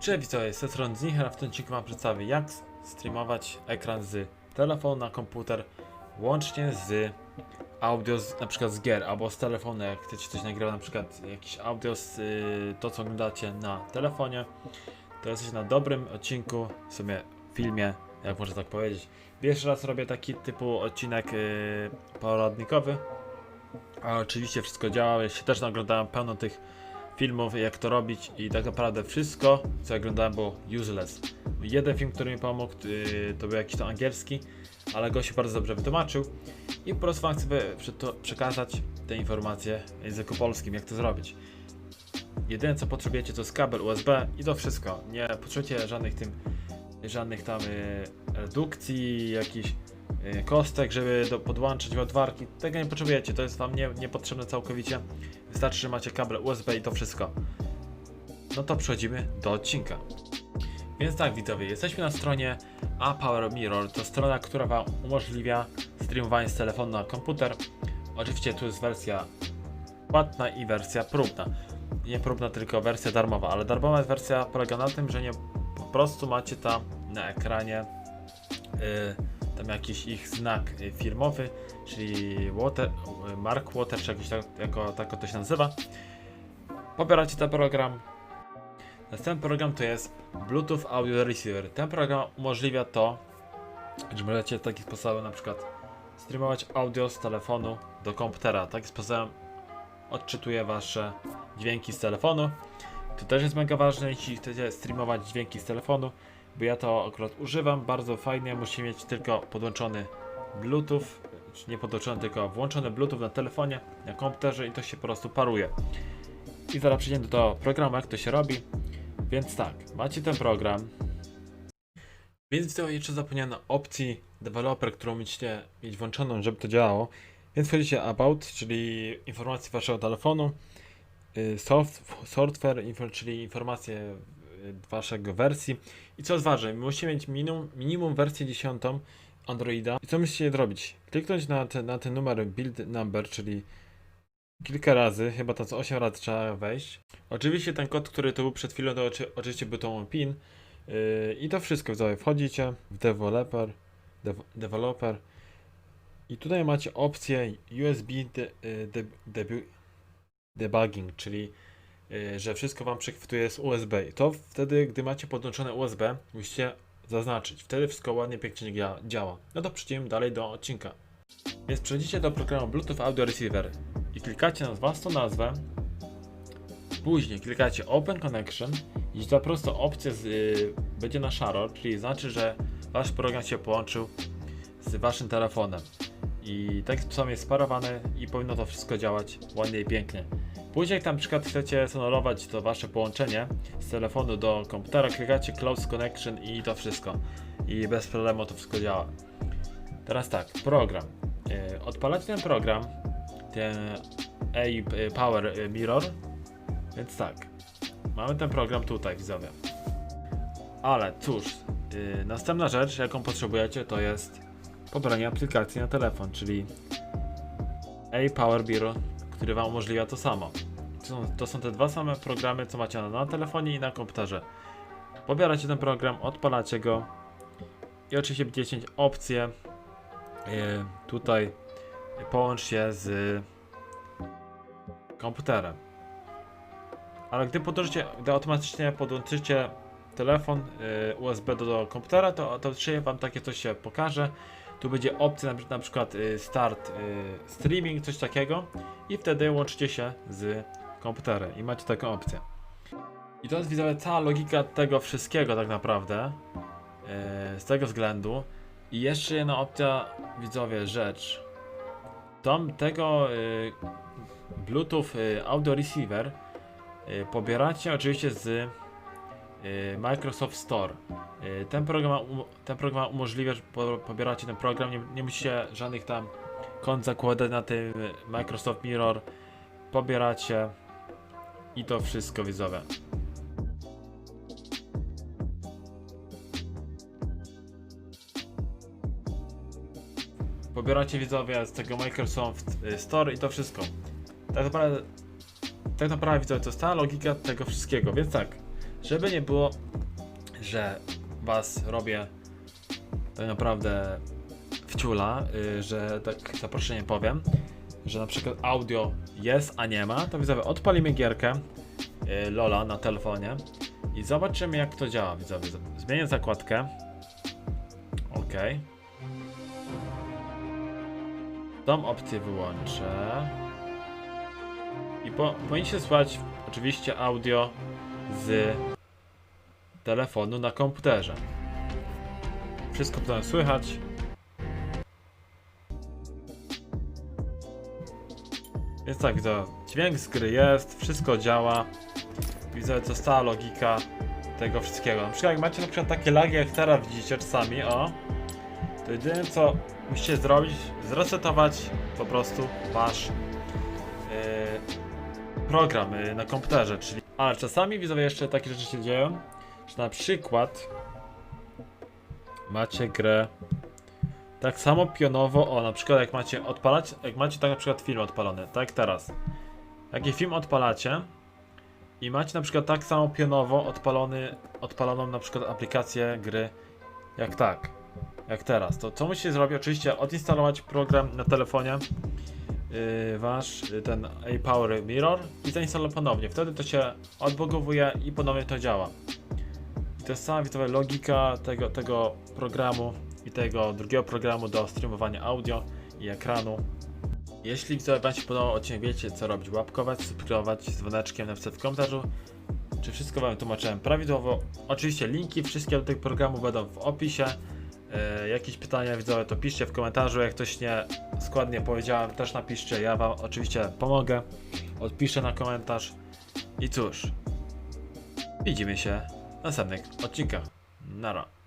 Cześć widzowie, z tej w tym odcinku wam przedstawię jak streamować ekran z telefonu na komputer łącznie z audio z, na przykład z gier albo z telefonu, jak chcecie coś nagrywać, na przykład jakiś audio z y, to co oglądacie na telefonie to jesteście na dobrym odcinku, w sumie filmie, jak można tak powiedzieć. Pierwszy raz robię taki typu odcinek y, poradnikowy, a oczywiście wszystko działa, ja się też naglądałem pełno tych filmów, jak to robić i tak naprawdę wszystko, co oglądałem było useless. Jeden film, który mi pomógł, yy, to był jakiś tam angielski, ale go się bardzo dobrze wytłumaczył i po prostu wam chcę prze- to- przekazać te informacje w języku polskim, jak to zrobić. Jedyne co potrzebujecie to jest kabel USB i to wszystko. Nie potrzebujecie żadnych tym, żadnych tam yy, redukcji, jakichś kostek, żeby do, podłączyć ładowarki. Tego nie potrzebujecie, to jest wam nie, niepotrzebne całkowicie. Wystarczy, że macie kable USB i to wszystko. No to przechodzimy do odcinka. Więc tak widzowie, jesteśmy na stronie A Power Mirror. To strona, która Wam umożliwia streamowanie z telefonu na komputer. Oczywiście tu jest wersja płatna i wersja próbna. Nie próbna, tylko wersja darmowa, ale darmowa wersja polega na tym, że nie po prostu macie tam na ekranie y, tam jakiś ich znak y, firmowy, czyli water, y, Mark Water, czy jakiś tak, jako, tak to się nazywa. Pobieracie ten program. Następny program to jest Bluetooth Audio Receiver. Ten program umożliwia to, że możecie w taki sposób na przykład streamować audio z telefonu do komputera. Takim sposobem odczytuje wasze dźwięki z telefonu. To też jest mega ważne, jeśli chcecie streamować dźwięki z telefonu, bo ja to akurat używam, bardzo fajnie, musicie mieć tylko podłączony Bluetooth, czy nie podłączony, tylko włączony Bluetooth na telefonie, na komputerze i to się po prostu paruje. I zaraz przejdziemy do programu, jak to się robi. Więc tak, macie ten program. Więc to jeszcze zapomniano opcji developer, którą musicie mieć włączoną, żeby to działało. Więc wchodzicie about, czyli informacje waszego telefonu, y, soft, software, czyli informacje waszego wersji. I co jest ważne, musicie mieć minimum, minimum wersję 10 Androida. I co musicie zrobić? Kliknąć na, te, na ten numer build number, czyli kilka razy, chyba to co 8 razy trzeba wejść. Oczywiście ten kod, który to był przed chwilą, to oczy, oczywiście był to PIN. Yy, I to wszystko, widzowie, wchodzicie w developer, dev, developer i tutaj macie opcję USB de, y, de, debu- debugging, czyli że wszystko wam przechwytuje z USB. I to wtedy, gdy macie podłączone USB, musicie zaznaczyć. Wtedy wszystko ładnie, pięknie dzia- działa. No to przechodzimy dalej do odcinka. Więc przejdziecie do programu Bluetooth Audio Receiver i klikacie na własną nazwę. Później klikacie Open Connection i ta prosto opcja z, y, będzie na szaro, czyli znaczy, że wasz program się połączył z waszym telefonem. I tak sposobem jest sparowane i powinno to wszystko działać ładnie i pięknie. Później jak tam przykład chcecie sonorować to wasze połączenie z telefonu do komputera, klikacie Close Connection i to wszystko. I bez problemu to wszystko działa. Teraz tak, program. Y, Odpalacie ten program, ten A Power Mirror. Więc tak, mamy ten program tutaj, widzowie. Ale cóż, następna rzecz, jaką potrzebujecie, to jest pobranie aplikacji na telefon, czyli A Power Bureau, który Wam umożliwia to samo. To są, to są te dwa same programy, co macie na, na telefonie i na komputerze. Pobieracie ten program, odpalacie go i oczywiście będziecie mieć opcję yy, tutaj połącz się z komputerem. Ale gdy podłączycie, gdy automatycznie podłączycie telefon y, USB do, komputera, to, to wam takie coś się pokaże. Tu będzie opcja na, przykład y, start y, streaming, coś takiego i wtedy łączycie się z komputerem i macie taką opcję. I to jest widzowie cała logika tego wszystkiego tak naprawdę. y, z tego względu. I jeszcze jedna opcja, widzowie, rzecz. Tom tego Bluetooth Audio Receiver pobieracie oczywiście z Microsoft Store. Y, Ten program, um, ten program umożliwia, że po, pobieracie ten program, nie, nie musicie żadnych tam kont zakładać na tym y, Microsoft Mirror. Pobieracie i to wszystko widzowie. Pobieracie widzowie z tego Microsoft y, Store i to wszystko. Tak naprawdę, tak naprawdę widzowie, to jest ta logika tego wszystkiego, więc tak. Żeby nie było, że was robię tak naprawdę wciula, y, że tak zaproszenie powiem, że na przykład audio jest, a nie ma, to widzowie odpalimy gierkę y, Lola na telefonie i zobaczymy jak to działa widzowie. Zmienię zakładkę. Ok. Tą opcję wyłączę. I po, powinniście słuchać oczywiście audio z telefonu na komputerze. Wszystko potem słychać. Więc tak, widzę, dźwięk z gry jest, wszystko działa. Widzę, to stała logika tego wszystkiego. Na przykład jak macie na przykład takie lagi jak teraz widzicie czasami, o, to jedyne co musicie zrobić, zresetować po prostu wasz yy, program yy, na komputerze, czyli... Ale czasami widzowie jeszcze takie rzeczy się dzieją, że na przykład macie grę tak samo pionowo, o na przykład jak macie odpalać, jak macie tak na przykład film odpalony, tak teraz. Jaki film odpalacie i macie na przykład tak samo pionowo odpalony, odpaloną na przykład aplikację gry jak tak, jak teraz. To co musicie zrobić? Oczywiście odinstalować program na telefonie wasz yy, ten A-Power Mirror i zainstalować ponownie. Wtedy to się odbogowuje i ponownie to działa. I to jest cała widzowie logika tego, tego programu i tego drugiego programu do streamowania audio i ekranu. Jeśli widzowie Wam się podobał odcinek, wiecie co robić. Łapkować, subskrybować z dzwoneczkiem, napisać w komentarzu, czy wszystko Wam tłumaczyłem prawidłowo. Oczywiście linki wszystkie do tych programów będą w opisie. E, jakieś pytania widzowie to piszcie w komentarzu, jak ktoś nie składnie powiedziałem też napiszcie, ja Wam oczywiście pomogę. Odpiszę na komentarz. I cóż, widzimy się w następnych odcinkach. Nara.